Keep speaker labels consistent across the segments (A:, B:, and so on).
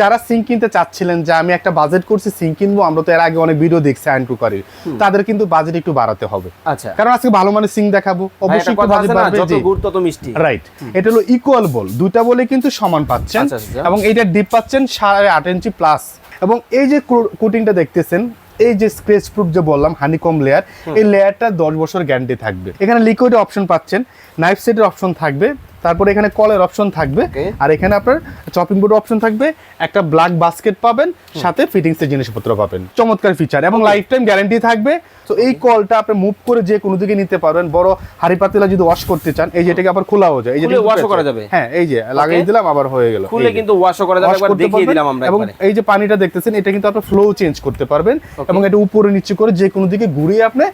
A: যারা সিং কিনতে চাচ্ছিলেন যে আমি একটা বাজেট করছি সিঙ্ক কিনবো আমরা তো এর আগে অনেক ভিডিও দেখছি আইন টুকারির তাদের কিন্তু বাজেট একটু বাড়াতে হবে।
B: আচ্ছা।
A: কারণ আজকে ভালো মানের সিঙ্ক দেখাবো। অবশ্যই
B: একটু
A: বাজেট বাড়বে
B: যত গুড় তত মিষ্টি।
A: রাইট এটা হলো ইকুয়াল বল দুটা বলে কিন্তু সমান পাচ্ছেন।
B: আচ্ছা, আচ্ছা।
A: এবং এইটা ডিপ পাচ্ছেন সাড়ে আট ইঞ্চি প্লাস এবং এই যে কোটিংটা দেখতেছেন এই যে স্ক্রেচ প্রুফ যে বললাম হানিকম লেয়ার এই লেয়ারটা দশ বছর গ্যারান্টি থাকবে। এখানে লিকুইড অপশন পাচ্ছেন নাইফ সেটের অপশন থাকবে তারপরে এখানে কলের অপশন থাকবে। আর এখানে আপনার চপিং বোর্ড অপশন থাকবে। একটা ব্ল্যাক বাস্কেট পাবেন সাথে ফিটিংস এর জিনিসপত্র পাবেন। চমৎকার ফিচার এবং লাইফ টাইম গ্যারান্টি থাকবে। তো এই কলটা আপনি মুভ করে যে কোনো দিকে নিতে পারবেন। বড় হাড়ি পাতিলা যদি ওয়াশ করতে চান এই যে এটাকে আবার খোলাও যায়। এই যে
B: খুলে
A: এটা
B: wash ও
A: ঢুকে
B: করা যাবে?
A: হ্যাঁ এই যে লাগিয়ে দিলাম আবার হয়ে গেল।
B: খুলে কিন্তু ওয়াশও করা যাবে। একবার দেখিয়ে দিলাম আমরা
A: এবং এই যে পানিটা দেখতেছেন এটা কিন্তু আপনার ফ্লো চেঞ্জ করতে পারবেন। এবং এটা উপরে নিচে করে যে কোনো দিকে ঘুরিয়ে আপনি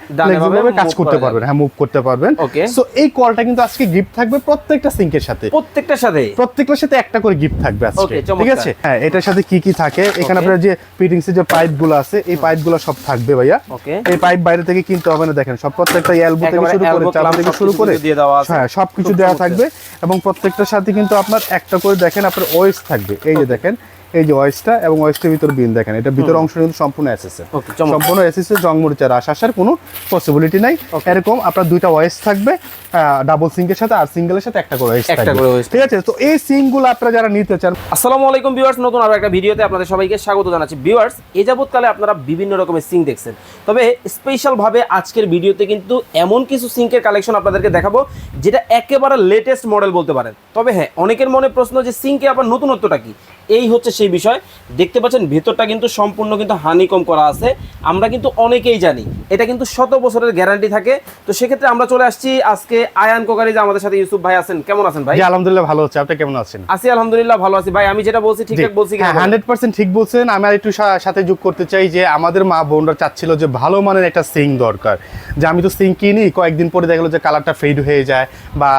A: ভাবে কাজ করতে পারবেন। হ্যাঁ মুভ করতে পারবেন. সো এই কলটা কিন্তু আজকে গিফট থাকবে প্রত্যেকটা সিঙ্কের সাথে।
B: প্রত্যেকটার সাথে
A: প্রত্যেকটার সাথে একটা করে গিফট থাকবে আজকে। ঠিক আছে? হ্যাঁ এটার সাথে কি কি থাকে? এখানে. আপনার যে ফিটিংস যে পাইপগুলো আছে এই পাইপগুলো সব থাকবে ভাইয়া। এই পাইপ বাইরে থেকে কিনতে হবে না দেখেন সব প্রত্যেকটা এলবো থেকে শুরু করে
B: চালান
A: থেকে শুরু করে
B: দিয়ে দেওয়া আছে।
A: হ্যাঁ সবকিছু দেওয়া থাকবে। এবং প্রত্যেকটার সাথে কিন্তু আপনার একটা করে দেখেন আপনার ওয়েস থাকবে। এই যে দেখেন এই যে ওয়েসটা এবং ওয়েসটার ভিতর বিন দেখেন এটা ভিতর অংশ কিন্তু সম্পূর্ণ এসএসএ। সম্পূর্ণ এসএসএ জংমরিচা রাস আসার কোনো পসিবিলিটি নাই। এরকম আপনার দুইটা ওয়েস থাকবে ডাবল সিঙ্কের সাথে আর সিঙ্গেলের সাথে একটা করে ওয়েস থাকবে। ঠিক আছে? তো এই সিমগুলো আপনারা যারা নিতে চান
B: আসসালামু আলাইকুম ভিউয়ার্স নতুন আরও একটা ভিডিওতে আপনাদের সবাইকে স্বাগত জানাচ্ছি। ভিউয়ার্স এ যাবৎকালে আপনারা বিভিন্ন রকমের সিঙ্ক দেখছেন। তবে স্পেশাল ভাবে আজকের ভিডিওতে কিন্তু এমন কিছু সিঙ্কের কালেকশন আপনাদেরকে দেখাবো যেটা একেবারে লেটেস্ট মডেল বলতে পারেন। তবে হ্যাঁ অনেকের মনে প্রশ্ন যে সিঙ্কে আবার নতুনত্বটা কি? এই হচ্ছে সেই বিষয়। দেখতে পাচ্ছেন ভেতরটা কিন্তু সম্পূর্ণ কিন্তু হানিকম করা আছে। আমরা কিন্তু অনেকেই জানি এটা কিন্তু শত বছরের গ্যারান্টি থাকে। তো সেক্ষেত্রে আমরা চলে আসছি আজকে আয়ান কোকারি যে আমাদের সাথে ইউসুফ ভাই আছেন। কেমন আছেন ভাই?
A: আলহামদুলিল্লাহ ভালো হচ্ছে আপনি কেমন আছেন?
B: আছি আলহামদুলিল্লাহ ভালো আছি। ভাই আমি যেটা বলছি ঠিকঠাক বলছি কিনা
A: হান্ড্রেড পার্সেন্ট ঠিক বলছেন। আমি আর একটু সাথে যোগ করতে চাই যে আমাদের মা বোনরা চাচ্ছিল যে ভালো মানের একটা সিং দরকার। যে আমি তো সিং কিনি কয়েকদিন পরে দেখা গেলো যে কালারটা ফেড হয়ে যায় বা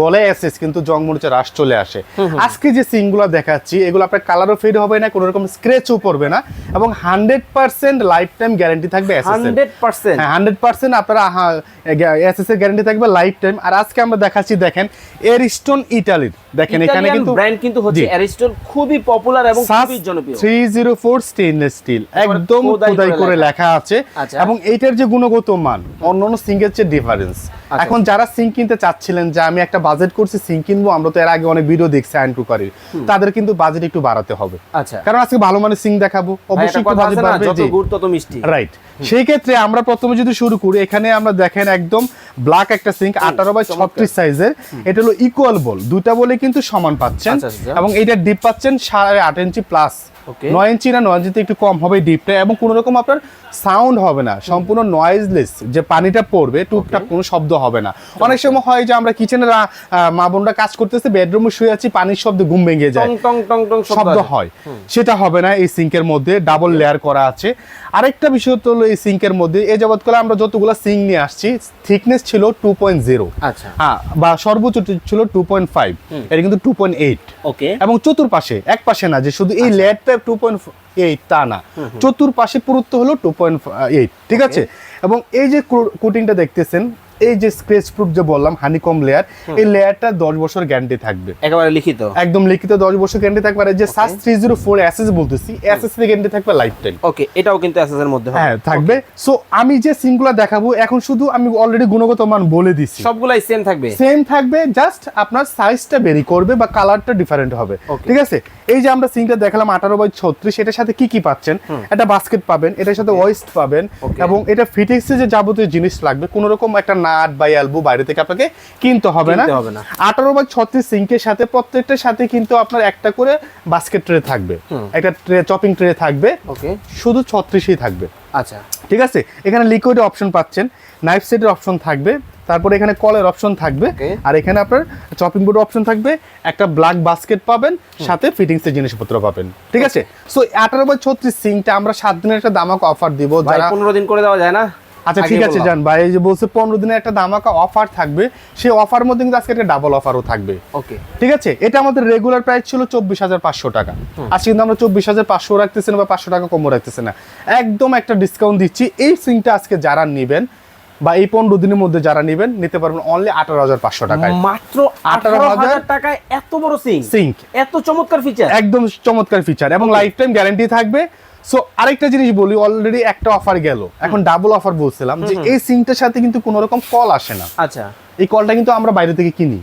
A: বলে এসেস কিন্তু জং মরিচে রাস চলে আসে। আজকে যে সিংগুলো দেখাচ্ছি এগুলো আপনার কালারও ফেড হবে না কোনো রকম স্ক্রেচও পড়বে না এবং hundred percent life time guarantee থাকবে
B: হান্ড্রেড পার্সেন্ট
A: হ্যাঁ হান্ড্রেড পার্সেন্ট আপনারা এসএস এর গ্যারান্টি থাকবে লাইফ টাইম আর আজকে আমরা দেখাচ্ছি দেখেন এয়ারস্টোন ইটালির দেখেন এখানে কিন্তু
B: ব্র্যান্ড কিন্তু হচ্ছে। অ্যারিস্টল খুবই পপুলার এবং খুবই জনপ্রিয়।
A: Three zero four stainless steel একদম
B: খোদাই করে লেখা।
A: আছে।
B: আচ্ছা।
A: এবং এইটার যে গুণগত মান অন্যান্য সিঙ্গের চেয়ে ডিফারেন্স
B: আচ্ছা।
A: এখন যারা সিঙ্ক কিনতে চাচ্ছিলেন যে আমি একটা বাজেট করছি সিঙ্ক কিনবো আমরা তো এর আগে অনেক ভিডিও দেখছি আইন টুকারির তাদের কিন্তু বাজেট একটু বাড়াতে হবে।
B: আচ্ছা।
A: কারণ আজকে ভালো মানের সিং দেখাবো। অবশ্যই
B: একটু
A: বাজেট বাড়বে
B: যত গুড় তত মিষ্টি।
A: রাইট সেই ক্ষেত্রে আমরা প্রথমে যদি শুরু করি এখানে আমরা দেখেন একদম ব্ল্যাক একটা সিঙ্ক আঠারো বাই। ছত্রিশ সাইজের এটা হলো ইকুয়াল বল দুটা বলে কিন্তু সমান পাচ্ছেন।
B: আচ্ছা, আচ্ছা।
A: এবং এটা ডিপ পাচ্ছেন সাড়ে আট ইঞ্চি প্লাস নয় ইঞ্চি না নয় ইঞ্চিতে একটু কম হবে ডিপটা এবং কোনো রকম আপনার সাউন্ড হবে না। সম্পূর্ণ নয়েজলেস যে পানিটা পড়বে টুকটাক কোনো শব্দ হবে না। অনেক সময় হয় যে আমরা কিচেনে মা বোনরা কাজ করতেছে বেডরুমে শুয়ে আছি পানির শব্দ ঘুম ভেঙে যায়।
B: টং টং টং টং
A: শব্দ হয়। সেটা হবে না এই সিঙ্কের মধ্যে। ডাবল লেয়ার করা আছে। আরেকটা বিষয় তো হলো এই সিঙ্কের মধ্যে। এই যাবৎকালে আমরা যতগুলো সিঙ্ক নিয়ে আসছি থিকনেস ছিল টু পয়েন্ট জিরো হ্যাঁ বা সর্বোচ্চ ছিল টু পয়েন্ট ফাইভ এটা কিন্তু টু পয়েন্ট এইট
B: ওকে।
A: এবং চতুর্পাশে এক পাশে না যে শুধু এই
B: আচ্ছা।
A: লেয়ারটা টু পয়েন্ট এইট তা না। চতুর্পাশে পুরুত্ব হলো টু পয়েন্ট এইট ঠিক আছে? এবং এই যে কোটিংটা দেখতেছেন এই যে স্ক্রেচ প্রুফ যে বললাম হানিকম লেয়ার এই লেয়ারটা দশ বছর গ্যারান্টি থাকবে।
B: একেবারে লিখিত?
A: একদম লিখিত দশ বছর গ্যারান্টি থাকবে। আর যে সাস থ্রি জিরো ফোর এসএস বলতেছি এসএস গ্যারান্টি থাকবে লাইফ টাইম
B: ওকে এটাও কিন্তু এসএস এর মধ্যে
A: হ্যাঁ থাকবে। সো আমি যে সিমগুলো দেখাবো এখন শুধু আমি অলরেডি গুণগত মান বলে দিছি।
B: সবগুলাই সেম থাকবে?
A: সেম থাকবে জাস্ট আপনার সাইজটা বেরি করবে বা কালারটা ডিফারেন্ট হবে। ঠিক আছে? এই যে আমরা সিংটা দেখালাম আঠারো বাই ছত্রিশ এটার সাথে কি কি পাচ্ছেন? একটা বাস্কেট পাবেন এটার সাথে ওয়েস্ট পাবেন এবং এটা ফিটিংসে যে যাবতীয় জিনিস লাগবে কোন রকম একটা নাট বা এলবো বাইরে থেকে আপনাকে কিনতে হবে না।
B: হবে না।
A: আঠারো বাই ছত্রিশ সিঙ্কের সাথে প্রত্যেকটার সাথে কিন্তু আপনার একটা করে বাস্কেট ট্রে থাকবে। একটা ট্রে চপিং ট্রে থাকবে।
B: ওকে
A: শুধু ছত্রিশই থাকবে।
B: আচ্ছা।
A: ঠিক আছে? এখানে লিকুইড অপশন পাচ্ছেন নাইফ সেটের অপশন থাকবে তারপরে এখানে কলের অপশন থাকবে আর এখানে আপনার চপিং বোর্ড অপশন থাকবে একটা ব্ল্যাক বাস্কেট পাবেন সাথে ফিটিংস এর জিনিসপত্র পাবেন। ঠিক আছে? সো আঠারো বাই ছত্রিশ সিংটা আমরা সাত দিনের একটা দামাক অফার দিব যারা
B: পনেরো দিন করে দেওয়া যায় না?
A: আচ্ছা ঠিক আছে। জান ভাই এই যে বলছে পনেরো দিনের একটা দামাকা অফার থাকবে সেই অফার মধ্যে কিন্তু আজকে একটা ডাবল অফারও থাকবে।
B: ওকে
A: ঠিক আছে? এটা আমাদের রেগুলার প্রাইস ছিল চব্বিশ হাজার পাঁচশো টাকা। আজকে কিন্তু আমরা চব্বিশ হাজার পাঁচশো রাখতেছি না বা পাঁচশো টাকা কমও রাখতেছি না। একদম একটা ডিসকাউন্ট দিচ্ছি। এই সিমটা আজকে যারা নেবেন বা এই পনেরো দিনের মধ্যে যারা নেবেন নিতে পারবেন অনলি আঠারো হাজার পাঁচশো টাকায়।
B: মাত্র আঠারো হাজার টাকায় এত বড় সিং
A: সিঙ্ক
B: এত চমৎকার ফিচার
A: একদম চমৎকার ফিচার এবং লাইফ টাইম গ্যারান্টি থাকবে। সো আরেকটা জিনিস বলি অলরেডি একটা অফার গেল। এখন ডাবল অফার বলছিলাম যে এই সিমটার সাথে কিন্তু কোনো রকম কল আসে না।
B: আচ্ছা।
A: এই কলটা কিন্তু আমরা বাইরে থেকে কিনি।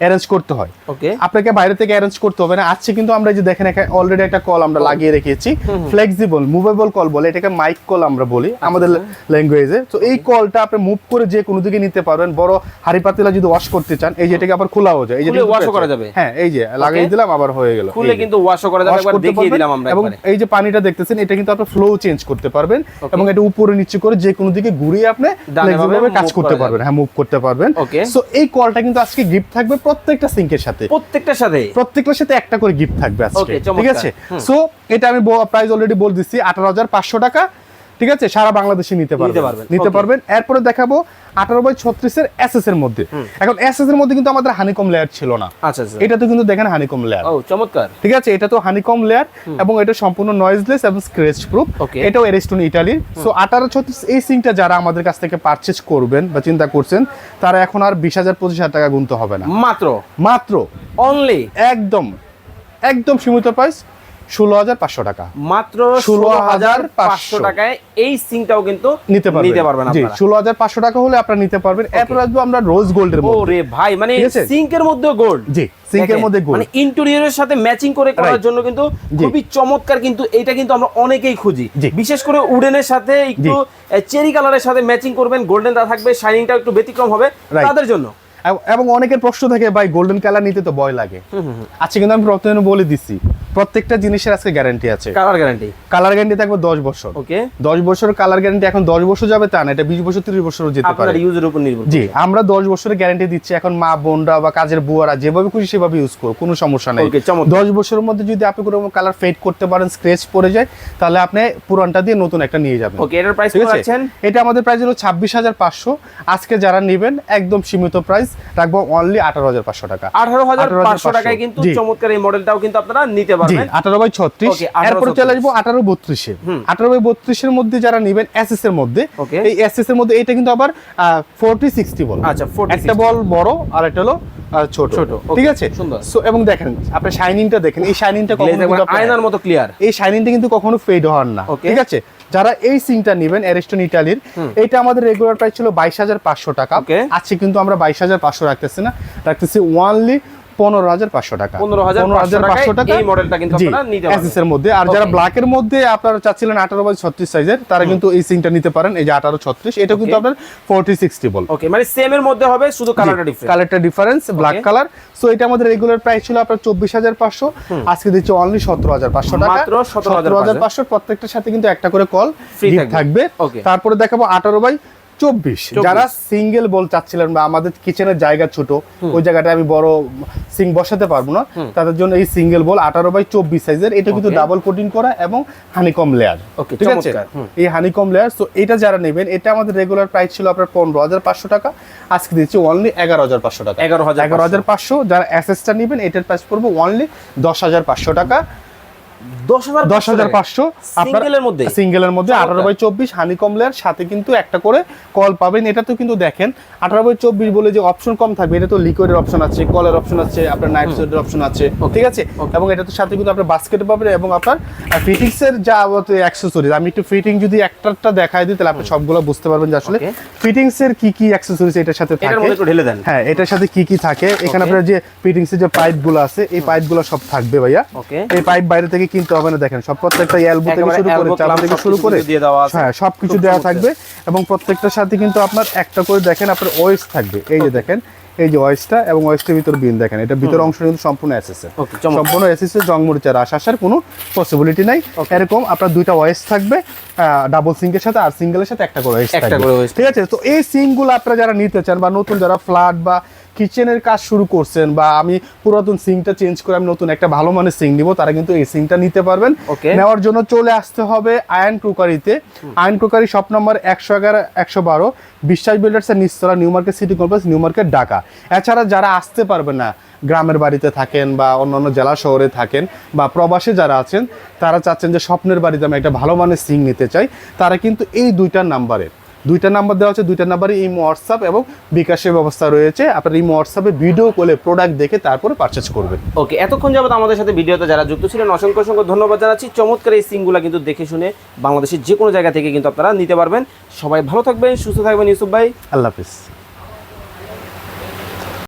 A: অ্যারেঞ্জ করতে হয়।
B: ওকে
A: আপনাকে বাইরে থেকে অ্যারেঞ্জ করতে হবে না। আজকে কিন্তু আমরা যে দেখেন অলরেডি একটা কল আমরা লাগিয়ে রেখেছি। ফ্লেক্সিবল মুভেবল কল বলে এটাকে মাইক কল আমরা বলি আমাদের ল্যাঙ্গুয়েজে তো এই কলটা আপনি মুভ করে যে কোনো দিকে নিতে পারবেন। বড় হাড়ি পাতিলা যদি ওয়াশ করতে চান এই যে এটাকে আবার খোলাও যায়। এই যে
B: খুলে wash করা যাবে?
A: হ্যাঁ এই যে লাগিয়ে দিলাম আবার হয়ে গেল।
B: খুলে কিন্তু ওয়াশও করা যাবে একবার দেখিয়ে দিলাম আমরা
A: এবং এই যে পানিটা দেখতেছেন এটা কিন্তু আপনি ফ্লো চেঞ্জ করতে পারবেন এবং এটা উপরে নিচে করে যে কোনো দিকে ঘুরিয়ে আপনি flexible ভাবে কাজ করতে পারবেন। হ্যাঁ মুভ করতে পারবেন. সো এই কলটা কিন্তু আজকে গিফট থাকবে প্রত্যেকটা সিঙ্কের সাথে।
B: প্রত্যেকটার সাথে
A: প্রত্যেকটার সাথে একটা করে গিফট থাকবে আজকে। ঠিক আছে? সো এটা আমি প্রাইস অলরেডি বলে দিচ্ছি আঠারো হাজার পাঁচশো টাকা। ঠিক আছে? সারা বাংলাদেশে নিতে পারবেন। নিতে পারবেন। এরপরে দেখাবো আঠারো বাই ছত্রিশের এসএস এর মধ্যে। এখন এসএস এর মধ্যে কিন্তু আমাদের হানিকম লেয়ার ছিল না।
B: আচ্ছা আচ্ছা।
A: এটা তো কিন্তু দেখেন হানিকম লেয়ার
B: ও চমৎকার।
A: ঠিক আছে? এটা তো হানিকম লেয়ার এবং এটা সম্পূর্ণ নয়েজলেস এবং স্ক্র্যাচ প্রুফ এটাও এরিস্টোন ইটালির সো আঠারো ছত্রিশ এই সিংটা যারা আমাদের কাছ থেকে পারচেজ করবেন বা চিন্তা করছেন তারা এখন আর বিশ হাজার পঁচিশ হাজার টাকা গুনতে হবে না।
B: মাত্র?
A: মাত্র।
B: অনলি
A: একদম। একদম সীমিত প্রাইস ষোলো হাজার পাঁচশো টাকা।
B: মাত্র
A: 16,500
B: টাকায় এই সিংটাও কিন্তু
A: নিতে পারবেন।
B: নিতে পারবেন
A: ষোলো হাজার পাঁচশো টাকা হলে আপনারা নিতে পারবেন। এরপর আসব আমরা রোজ গোল্ডের মধ্যে।
B: ওরে ভাই মানে সিঙ্কের মধ্যে গোল্ড
A: জি সিঙ্কের মধ্যে গোল্ড
B: মানে ইন্টেরিয়রের সাথে ম্যাচিং করে করার. জন্য কিন্তু খুবই চমৎকার কিন্তু এটা কিন্তু আমরা অনেকেই খুঁজি। বিশেষ করে উডেনের সাথে একটু চেরি কালারের সাথে ম্যাচিং করবেন। গোল্ডেন দা থাকবে শাইনিংটা একটু ব্যতিক্রম হবে তাদের জন্য।
A: এবং অনেকের প্রশ্ন থাকে ভাই গোল্ডেন কালার নিতে তো ভয় লাগে। আজকে কিন্তু আমি প্রথমে বলে দিচ্ছি প্রত্যেকটা জিনিসের আজকে গ্যারান্টি আছে।
B: কালার গ্যারান্টি
A: কালার গ্যারান্টি থাকবে দশ বছর।
B: ওকে
A: দশ বছর কালার গ্যারান্টি এখন দশ বছর যাবে তা না এটা বিশ বছর তিরিশ বছরও যেতে পারে।
B: আপনার ইউজের উপর নির্ভর
A: জি আমরা দশ বছরের গ্যারান্টি দিচ্ছি এখন মা বোনরা বা কাজের বুয়ারা যেভাবে খুশি সেভাবে ইউজ করো কোনো সমস্যা নেই।
B: Okay, চমৎকার।
A: দশ বছরের মধ্যে যদি আপনি কোনো কালার ফেড করতে পারেন স্ক্রেচ পড়ে যায় তাহলে আপনি পুরানটা দিয়ে নতুন একটা নিয়ে যাবেন।
B: ওকে এটার প্রাইস কত আছেন
A: এটা আমাদের প্রাইস হলো ছাব্বিশ হাজার পাঁচশো। আজকে যারা নেবেন একদম সীমিত প্রাইস রাখব অনলি আঠারো হাজার পাঁচশো টাকা।
B: আঠারো হাজার
A: 18,500
B: পাঁচশো টাকায় কিন্তু চমৎকার এই মডেলটাও কিন্তু আপনারা নিতে পারবেন।
A: আঠারো বাই ছত্রিশ।
B: Okay, 18
A: এরপরে চলে আসব আঠারো বত্রিশে আঠারো বাই বত্রিশের মধ্যে যারা নেবেন এসএস এর মধ্যে এই এসএস এর মধ্যে এটা কিন্তু আবার ফোরটি সিক্সটি বল।
B: আচ্ছা, 40,
A: একটা বল বড় আর একটা হলো ছোট।
B: ছোট,
A: ঠিক আছে? সো এবং দেখেন আপনি শাইনিংটা দেখেন এই শাইনিংটা কখনো
B: আয়নার মতো ক্লিয়ার
A: এই শাইনিংটা কিন্তু কখনো ফেড হওয়ার না ঠিক আছে? যারা এই সিংটা নেবেন এরিস্টন ইটালির এটা আমাদের রেগুলার প্রাইস ছিল বাইশ হাজার পাঁচশো টাকা. আজকে কিন্তু আমরা বাইশ হাজার পাঁচশো রাখতেছি না রাখতেছি ওয়ানলি পনেরো হাজার পাঁচশো টাকা।
B: 15,500 টাকায় এই মডেলটা কিন্তু।
A: SS এর মধ্যে। আর যারা
B: Okay.
A: ব্ল্যাকের মধ্যে আপনারা চাচ্ছিলেন আঠারো বাই ছত্রিশ সাইজের তারা কিন্তু এই সিংটা নিতে পারেন। এই যে আঠারো ছত্রিশ এটা কিন্তু আপনার ফোরটি সিক্সটি বল
B: ওকে মানে সেম এর মধ্যে হবে শুধু কালারটা ডিফারেন্ট
A: কালারটা ডিফারেন্স ব্ল্যাক কালার সো এটা আমাদের রেগুলার প্রাইস ছিল আপনার চব্বিশ হাজার পাঁচশো। আজকে দিচ্ছি অনলি সতেরো হাজার পাঁচশো টাকা। সতেরো হাজার পাঁচশো প্রত্যেকটার সাথে কিন্তু একটা করে কল থাকবে। তারপরে দেখাবো আঠারো বাই চব্বিশ। যারা সিঙ্গেল বল চাচ্ছিলেন বা আমাদের কিচেনের জায়গা ছোট ওই জায়গাটা আমি বড় সিং বসাতে পারব না। তাদের জন্য এই সিঙ্গেল বল আঠারো বাই চব্বিশ সাইজের এটা কিন্তু ডাবল কোটিং করা এবং হানিকম লেয়ার ঠিক আছে? এই হানিকম লেয়ার তো এটা যারা নেবেন এটা আমাদের রেগুলার প্রাইস ছিল আপনার পনেরো হাজার পাঁচশো টাকা। আজকে দিচ্ছি অনলি এগারো হাজার পাঁচশো টাকা।
B: এগারো হাজার
A: এগারো হাজার পাঁচশো যারা অ্যাসেসটা নেবেন এটার প্রাইস পড়ব অনলি দশ হাজার পাঁচশো টাকা।
B: দশ হাজার
A: পাঁচশো
B: সিঙ্গেলের মধ্যে?
A: সিঙ্গেলের মধ্যে আঠারো বাই চব্বিশ হানিকম লেয়ার সাথে কিন্তু একটা করে কল পাবেন। এটা তো কিন্তু দেখেন আঠারো বাই চব্বিশ বলে যে অপশন কম থাকবে এটা তো লিকুইডের অপশন আছে কলের অপশন আছে আপনার সেটের অপশন আছে ঠিক আছে? এবং এটা তো সাথে কিন্তু আপনার বাস্কেট পাবেন এবং আপনার ফিটিংস এর যা অ্যাক্সেসরিজ আমি একটু ফিটিং যদি একটা দেখাই দিই তাহলে আপনি সবগুলো বুঝতে পারবেন যে আসলে
B: Okay.
A: ফিটিংস এর কি কি অ্যাক্সেসরিজ এটার সাথে থাকে।
B: ঢেলে দেন।
A: হ্যাঁ এটার সাথে কি কি থাকে? এখানে আপনার যে ফিটিংস এর যে পাইপগুলো আছে এই পাইপগুলো সব থাকবে ভাইয়া। এই পাইপ বাইরে থেকে কিনতে হবে না দেখেন সব প্রত্যেকটা এলবো থেকে শুরু করে
B: elbow,
A: চালা
B: clamp
A: থেকে শুরু করে
B: দিয়ে দেওয়া আছে।
A: হ্যাঁ সবকিছু দেওয়া থাকবে এবং প্রত্যেকটার সাথে কিন্তু আপনার একটা করে দেখেন আপনার ওয়েস থাকবে। এই যে দেখেন এই যে ওয়েসটা এবং ওয়েসটার ভিতর বিন দেখেন এটা ভিতর অংশ কিন্তু সম্পূর্ণ। সম্পূর্ণ রাস আসার কোনো পসিবিলিটি নাই। এরকম আপনার দুইটা ওয়েস থাকবে ডাবল সিঙ্কের সাথে আর সিঙ্গেলের সাথে একটা করে ওয়েস
B: একটা
A: থাকবে। ঠিক আছে? তো এই সিঙ্কগুলো আপনারা যারা নিতে চান বা নতুন যারা ফ্ল্যাট বা কিচেনের কাজ শুরু করছেন বা আমি পুরাতন সিংটা চেঞ্জ করে আমি নতুন একটা ভালো মানের সিং নিব তারা কিন্তু এই সিংটা নিতে পারবেন। নেওয়ার জন্য চলে আসতে হবে আয়ন ক্রোকারিতে আয়ন ক্রোকারি শপ নম্বর একশো এগারো একশো বারো বিশ্বাস বিল্ডার্সের নিচতলা new market city complex new market Dhaka এছাড়া যারা আসতে পারবে না গ্রামের বাড়িতে থাকেন বা অন্যান্য জেলা শহরে থাকেন বা প্রবাসে যারা আছেন তারা চাচ্ছেন যে স্বপ্নের বাড়িতে আমি একটা ভালো মানের সিং নিতে চাই। তারা কিন্তু এই দুইটার নাম্বারে দুইটা নাম্বার দেওয়া হচ্ছে দুইটা নাম্বারে ইমো হোয়াটসঅ্যাপ এবং বিকাশের ব্যবস্থা রয়েছে। আপনার ইমো হোয়াটসঅ্যাপে ভিডিও কলে প্রোডাক্ট দেখে তারপরে পারচেজ করবেন।
B: ওকে এতক্ষণ যাবত আমাদের সাথে ভিডিওতে যারা যুক্ত ছিলেন অসংখ্য অসংখ্য ধন্যবাদ জানাচ্ছি। চমৎকার এই সিংগুলো কিন্তু দেখে শুনে বাংলাদেশের যে কোনো জায়গা থেকে কিন্তু আপনারা নিতে পারবেন। সবাই ভালো থাকবেন সুস্থ থাকবেন ইউসুফ ভাই।
A: আল্লাহ হাফিজ।